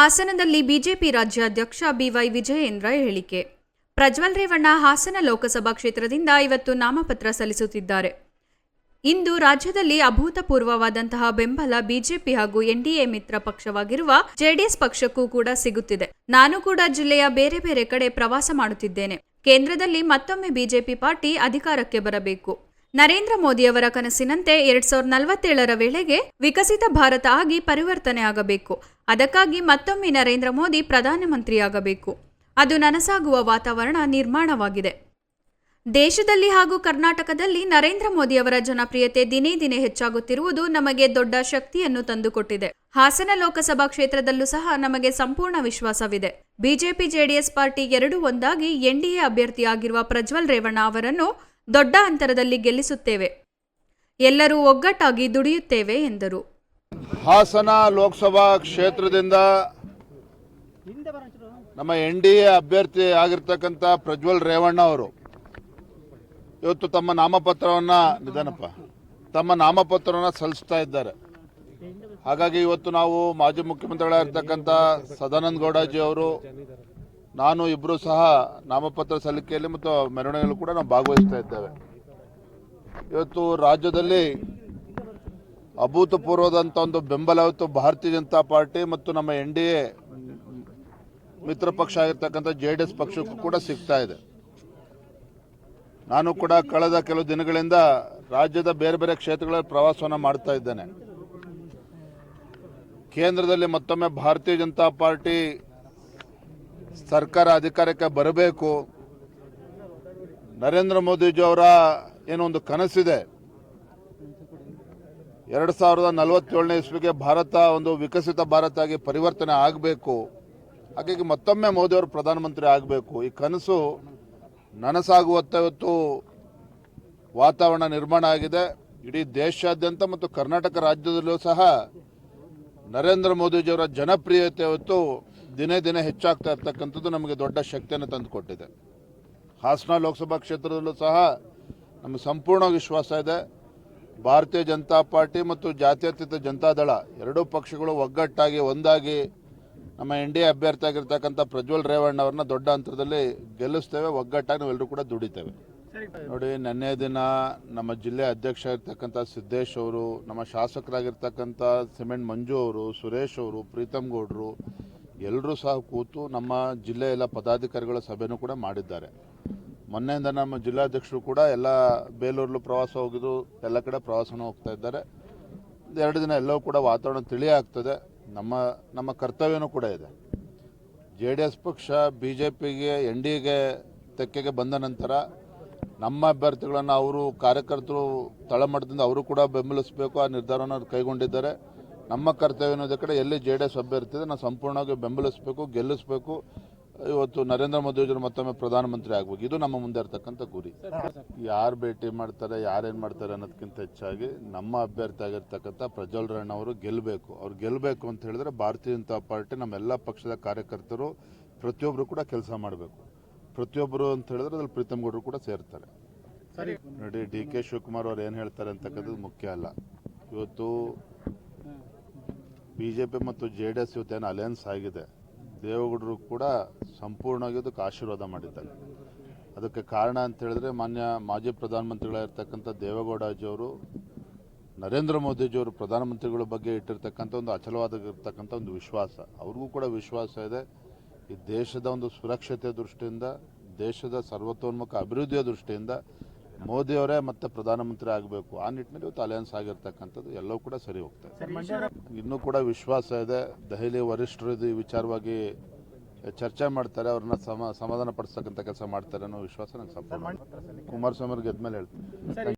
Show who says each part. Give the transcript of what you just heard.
Speaker 1: ಹಾಸನದಲ್ಲಿ ಬಿಜೆಪಿ ರಾಜ್ಯಾಧ್ಯಕ್ಷ ಬಿವೈ ವಿಜಯೇಂದ್ರ ಹೇಳಿಕೆ. ಪ್ರಜ್ವಲ್ ರೇವಣ್ಣ ಹಾಸನ ಲೋಕಸಭಾ ಕ್ಷೇತ್ರದಿಂದ ಇವತ್ತು ನಾಮಪತ್ರ ಸಲ್ಲಿಸುತ್ತಿದ್ದಾರೆ. ಇಂದು ರಾಜ್ಯದಲ್ಲಿ ಅಭೂತಪೂರ್ವವಾದಂತಹ ಬೆಂಬಲ ಬಿಜೆಪಿ ಹಾಗೂ ಎನ್ಡಿಎ ಮಿತ್ರ ಪಕ್ಷವಾಗಿರುವ ಜೆಡಿಎಸ್ ಪಕ್ಷಕ್ಕೂ ಕೂಡ ಸಿಗುತ್ತಿದೆ. ನಾನು ಕೂಡ ಜಿಲ್ಲೆಯ ಬೇರೆ ಬೇರೆ ಕಡೆ ಪ್ರವಾಸ ಮಾಡುತ್ತಿದ್ದೇನೆ. ಕೇಂದ್ರದಲ್ಲಿ ಮತ್ತೊಮ್ಮೆ ಬಿಜೆಪಿ ಪಾರ್ಟಿ ಅಧಿಕಾರಕ್ಕೆ ಬರಬೇಕು. ನರೇಂದ್ರ ಮೋದಿಯವರ ಕನಸಿನಂತೆ ಎರಡ್ ಸಾವಿರದ ನಲವತ್ತೇಳರ ವೇಳೆಗೆ ವಿಕಸಿತ ಭಾರತ ಆಗಿ ಪರಿವರ್ತನೆ ಆಗಬೇಕು. ಅದಕ್ಕಾಗಿ ಮತ್ತೊಮ್ಮೆ ನರೇಂದ್ರ ಮೋದಿ ಪ್ರಧಾನಮಂತ್ರಿಯಾಗಬೇಕು. ಅದು ನನಸಾಗುವ ವಾತಾವರಣ ನಿರ್ಮಾಣವಾಗಿದೆ. ದೇಶದಲ್ಲಿ ಹಾಗೂ ಕರ್ನಾಟಕದಲ್ಲಿ ನರೇಂದ್ರ ಮೋದಿಯವರ ಜನಪ್ರಿಯತೆ ದಿನೇ ದಿನೇ ಹೆಚ್ಚಾಗುತ್ತಿರುವುದು ನಮಗೆ ದೊಡ್ಡ ಶಕ್ತಿಯನ್ನು ತಂದುಕೊಟ್ಟಿದೆ. ಹಾಸನ ಲೋಕಸಭಾ ಕ್ಷೇತ್ರದಲ್ಲೂ ಸಹ ನಮಗೆ ಸಂಪೂರ್ಣ ವಿಶ್ವಾಸವಿದೆ. ಬಿಜೆಪಿ ಜೆಡಿಎಸ್ ಪಾರ್ಟಿ ಎರಡೂ ಒಂದಾಗಿ ಎನ್ಡಿಎ ಅಭ್ಯರ್ಥಿಯಾಗಿರುವ ಪ್ರಜ್ವಲ್ ರೇವಣ್ಣ ಅವರನ್ನು ದೊಡ್ಡ ಅಂತರದಲ್ಲಿ ಗೆಲ್ಲಿಸುತ್ತೇವೆ. ಎಲ್ಲರೂ ಒಗ್ಗಟ್ಟಾಗಿ ದುಡಿಯುತ್ತೇವೆ, ಎಂದರು.
Speaker 2: ಹಾಸನ ಲೋಕಸಭಾ ಕ್ಷೇತ್ರದಿಂದ ನಮ್ಮ ಎನ್ ಡಿ ಎ ಅಭ್ಯರ್ಥಿ ಆಗಿರ್ತಕ್ಕಂಥ ಪ್ರಜ್ವಲ್ ರೇವಣ್ಣ ಅವರು, ಇವತ್ತು ತಮ್ಮ ನಾಮಪತ್ರವನ್ನ, ನಿಧಾನಪ್ಪ, ತಮ್ಮ ನಾಮಪತ್ರವನ್ನ ಸಲ್ಲಿಸ್ತಾ ಇದ್ದಾರೆ. ಹಾಗಾಗಿ ಇವತ್ತು ನಾವು ಮಾಜಿ ಮುಖ್ಯಮಂತ್ರಿಗಳಾಗಿರ್ತಕ್ಕಂಥ ಸದಾನಂದ ಗೌಡಾಜಿ ಅವರು ನಾನು ಇಬ್ಬರು ಸಹ ನಾಮಪತ್ರ ಸಲ್ಲಿಕೆಯಲ್ಲಿ ಮತ್ತು ಮೆರವಣಿಗೆಯಲ್ಲಿ ಕೂಡ ನಾವು ಭಾಗವಹಿಸ್ತಾ ಇದ್ದೇವೆ. ಇವತ್ತು ರಾಜ್ಯದಲ್ಲಿ ಅಭೂತಪೂರ್ವದಂಥ ಒಂದು ಬೆಂಬಲ ಇವತ್ತು ಭಾರತೀಯ ಜನತಾ ಪಾರ್ಟಿ ಮತ್ತು ನಮ್ಮ ಎನ್ ಡಿ ಎ ಮಿತ್ರ ಪಕ್ಷ ಆಗಿರ್ತಕ್ಕಂಥ ಜೆ ಡಿ ಎಸ್ ಪಕ್ಷಕ್ಕೂ ಕೂಡ ಸಿಗ್ತಾ ಇದೆ. ನಾನು ಕೂಡ ಕಳೆದ ಕೆಲವು ದಿನಗಳಿಂದ ರಾಜ್ಯದ ಬೇರೆ ಬೇರೆ ಕ್ಷೇತ್ರಗಳಲ್ಲಿ ಪ್ರವಾಸವನ್ನು ಮಾಡ್ತಾ ಇದ್ದೇನೆ. ಕೇಂದ್ರದಲ್ಲಿ ಮತ್ತೊಮ್ಮೆ ಭಾರತೀಯ ಜನತಾ ಪಾರ್ಟಿ ಸರ್ಕಾರ ಅಧಿಕಾರಕ್ಕೆ ಬರಬೇಕು. ನರೇಂದ್ರ ಮೋದಿಜಿ ಅವರ ಏನೋ ಒಂದು ಕನಸಿದೆ. ಎರಡು ಸಾವಿರದ ನಲವತ್ತೇಳನೇ ಇಸ್ವಿಗೆ ಭಾರತ ಒಂದು ವಿಕಸಿತ ಭಾರತ ಆಗಿ ಪರಿವರ್ತನೆ ಆಗಬೇಕು. ಹಾಗಾಗಿ ಮತ್ತೊಮ್ಮೆ ಮೋದಿಯವರು ಪ್ರಧಾನಮಂತ್ರಿ ಆಗಬೇಕು. ಈ ಕನಸು ನನಸಾಗುವತ್ತ ಇವತ್ತು ವಾತಾವರಣ ನಿರ್ಮಾಣ ಆಗಿದೆ. ಇಡೀ ದೇಶಾದ್ಯಂತ ಮತ್ತು ಕರ್ನಾಟಕ ರಾಜ್ಯದಲ್ಲೂ ಸಹ ನರೇಂದ್ರ ಮೋದಿಜಿಯವರ ಜನಪ್ರಿಯತೆ ಇವತ್ತು ದಿನೇ ದಿನೇ ಹೆಚ್ಚಾಗ್ತಾ ಇರ್ತಕ್ಕಂಥದ್ದು ನಮಗೆ ದೊಡ್ಡ ಶಕ್ತಿಯನ್ನು ತಂದುಕೊಟ್ಟಿದೆ. ಹಾಸನ ಲೋಕಸಭಾ ಕ್ಷೇತ್ರದಲ್ಲೂ ಸಹ ನಮಗೆ ಸಂಪೂರ್ಣ ವಿಶ್ವಾಸ ಇದೆ. ಭಾರತೀಯ ಜನತಾ ಪಾರ್ಟಿ ಮತ್ತು ಜಾತ್ಯತೀತ ಜನತಾದಳ ಎರಡೂ ಪಕ್ಷಗಳು ಒಗ್ಗಟ್ಟಾಗಿ ಒಂದಾಗಿ ನಮ್ಮ ಎನ್ ಡಿ ಎ ಅಭ್ಯರ್ಥಿ ಆಗಿರ್ತಕ್ಕಂಥ ಪ್ರಜ್ವಲ್ ರೇವಣ್ಣ ಅವ್ರನ್ನ ದೊಡ್ಡ ಹಂತದಲ್ಲಿ ಗೆಲ್ಲಿಸ್ತೇವೆ. ಒಗ್ಗಟ್ಟಾಗಿ ನಾವೆಲ್ಲರೂ ಕೂಡ ದುಡಿತೇವೆ. ನೋಡಿ, ನಿನ್ನೆ ದಿನ ನಮ್ಮ ಜಿಲ್ಲೆ ಅಧ್ಯಕ್ಷ ಆಗಿರ್ತಕ್ಕಂಥ ಸಿದ್ದೇಶ್ ಅವರು, ನಮ್ಮ ಶಾಸಕರಾಗಿರ್ತಕ್ಕಂಥ ಸಿಮೆಂಟ್ ಮಂಜು ಅವರು, ಸುರೇಶ್ ಅವರು, ಪ್ರೀತಮ್ ಗೌಡ್ರು ಎಲ್ಲರೂ ಸಹ ಕೂತು ನಮ್ಮ ಜಿಲ್ಲೆಯ ಪದಾಧಿಕಾರಿಗಳ ಸಭೆನೂ ಕೂಡ ಮಾಡಿದ್ದಾರೆ. ಮೊನ್ನೆಯಿಂದ ನಮ್ಮ ಜಿಲ್ಲಾಧ್ಯಕ್ಷರು ಕೂಡ ಎಲ್ಲ ಬೇಲೂರಲ್ಲೂ ಪ್ರವಾಸ ಹೋಗಿದ್ದು ಎಲ್ಲ ಕಡೆ ಪ್ರವಾಸನೂ ಹೋಗ್ತಾ ಇದ್ದಾರೆ. ಎರಡು ದಿನ ಎಲ್ಲವೂ ಕೂಡ ವಾತಾವರಣ ತಿಳಿ ಆಗ್ತದೆ. ನಮ್ಮ ನಮ್ಮ ಕರ್ತವ್ಯನೂ ಕೂಡ ಇದೆ. ಜೆ ಡಿ ಎಸ್ ಪಕ್ಷ ಬಿ ಜೆ ಪಿಗೆ, ಎನ್ ಡಿ ಎಗೆ ತೆಕ್ಕೆಗೆ ಬಂದ ನಂತರ ನಮ್ಮ ಅಭ್ಯರ್ಥಿಗಳನ್ನು ಅವರು ಕಾರ್ಯಕರ್ತರು ತಳಮಟ್ಟದಿಂದ ಅವರು ಕೂಡ ಬೆಂಬಲಿಸಬೇಕು ಆ ನಿರ್ಧಾರವನ್ನು ಕೈಗೊಂಡಿದ್ದಾರೆ. ನಮ್ಮ ಕರ್ತವ್ಯ ಅನ್ನೋದ ಕಡೆ ಎಲ್ಲಿ ಜೆ ಡಿ ಎಸ್ ಅಭ್ಯರ್ಥಿ ಇದೆ ನಾವು ಸಂಪೂರ್ಣವಾಗಿ ಬೆಂಬಲಿಸಬೇಕು ಗೆಲ್ಲಿಸಬೇಕು. ಇವತ್ತು ನರೇಂದ್ರ ಮೋದಿಯವರು ಮತ್ತೊಮ್ಮೆ ಪ್ರಧಾನಮಂತ್ರಿ ಆಗಬೇಕು. ಇದು ನಮ್ಮ ಮುಂದೆ ಇರ್ತಕ್ಕಂಥ ಗುರಿ. ಯಾರು ಭೇಟಿ ಮಾಡ್ತಾರೆ ಯಾರೇನು ಮಾಡ್ತಾರೆ ಅನ್ನೋದಕ್ಕಿಂತ ಹೆಚ್ಚಾಗಿ ನಮ್ಮ ಅಭ್ಯರ್ಥಿ ಆಗಿರ್ತಕ್ಕಂಥ ಪ್ರಜ್ವಲ್ ರಾಯಣ್ಣ ಅವರು ಗೆಲ್ಲಬೇಕು ಅವ್ರು ಗೆಲ್ಲಬೇಕು ಅಂತ ಹೇಳಿದ್ರೆ ಭಾರತೀಯ ಜನತಾ ಪಾರ್ಟಿ ನಮ್ಮೆಲ್ಲ ಪಕ್ಷದ ಕಾರ್ಯಕರ್ತರು ಪ್ರತಿಯೊಬ್ಬರು ಕೂಡ ಕೆಲಸ ಮಾಡಬೇಕು. ಪ್ರತಿಯೊಬ್ಬರು ಅಂತ ಹೇಳಿದ್ರೆ ಅದ್ರಲ್ಲಿ ಪ್ರೀತಮ್ ಗೌಡರು ಕೂಡ ಸೇರ್ತಾರೆ. ನೋಡಿ ಡಿ ಕೆ ಶಿವಕುಮಾರ್ ಅವ್ರು ಏನು ಹೇಳ್ತಾರೆ ಅಂತಕ್ಕಂಥದ್ದು ಮುಖ್ಯ ಅಲ್ಲ. ಇವತ್ತು ಬಿ ಜೆ ಪಿ ಮತ್ತು ಜೆ ಡಿ ಎಸ್ ಇವತ್ತೇನು ಅಲಯನ್ಸ್ ಆಗಿದೆ, ದೇವೇಗೌಡರು ಕೂಡ ಸಂಪೂರ್ಣವಾಗಿ ಅದಕ್ಕೆ ಆಶೀರ್ವಾದ ಮಾಡಿದ್ದಾರೆ. ಅದಕ್ಕೆ ಕಾರಣ ಅಂತ ಹೇಳಿದ್ರೆ ಮಾನ್ಯ ಮಾಜಿ ಪ್ರಧಾನಮಂತ್ರಿಗಳಾಗಿರ್ತಕ್ಕಂಥ ದೇವೇಗೌಡಜಿಯವರು ನರೇಂದ್ರ ಮೋದಿಜಿಯವರು ಪ್ರಧಾನಮಂತ್ರಿಗಳ ಬಗ್ಗೆ ಇಟ್ಟಿರ್ತಕ್ಕಂಥ ಒಂದು ಅಚಲವಾದಾಗಿರ್ತಕ್ಕಂಥ ಒಂದು ವಿಶ್ವಾಸ. ಅವ್ರಿಗೂ ಕೂಡ ವಿಶ್ವಾಸ ಇದೆ. ಈ ದೇಶದ ಒಂದು ಸುರಕ್ಷತೆ ದೃಷ್ಟಿಯಿಂದ, ದೇಶದ ಸರ್ವತೋನ್ಮುಖ ಅಭಿವೃದ್ಧಿಯ ದೃಷ್ಟಿಯಿಂದ ಮೋದಿಯವರೇ ಮತ್ತೆ ಪ್ರಧಾನಮಂತ್ರಿ ಆಗಬೇಕು. ಆ ನಿಟ್ಟಿನಲ್ಲಿ ಇವತ್ತು ಅಲಯನ್ಸ್ ಆಗಿರ್ತಕ್ಕಂಥದ್ದು ಎಲ್ಲವೂ ಕೂಡ ಸರಿ ಹೋಗ್ತಾ ಇದೆ. ಇನ್ನೂ ಕೂಡ ವಿಶ್ವಾಸ ಇದೆ. ದೆಹಲಿ ವರಿಷ್ಠರು ಇದು ಈ ವಿಚಾರವಾಗಿ ಚರ್ಚೆ ಮಾಡ್ತಾರೆ. ಅವ್ರನ್ನ ಸಮ ಸಮಾಧಾನ ಪಡಿಸ್ತಕ್ಕಂಥ ಕೆಲಸ ಮಾಡ್ತಾರೆ ಅನ್ನೋ ವಿಶ್ವಾಸ ನಂಗೆ ಸಂಪೂರ್ಣ ಕುಮಾರಸ್ವಾಮಿ ಅವ್ರಿಗೆ ಗೆದ್ಮೇಲೆ ಹೇಳ್ತೀನಿ.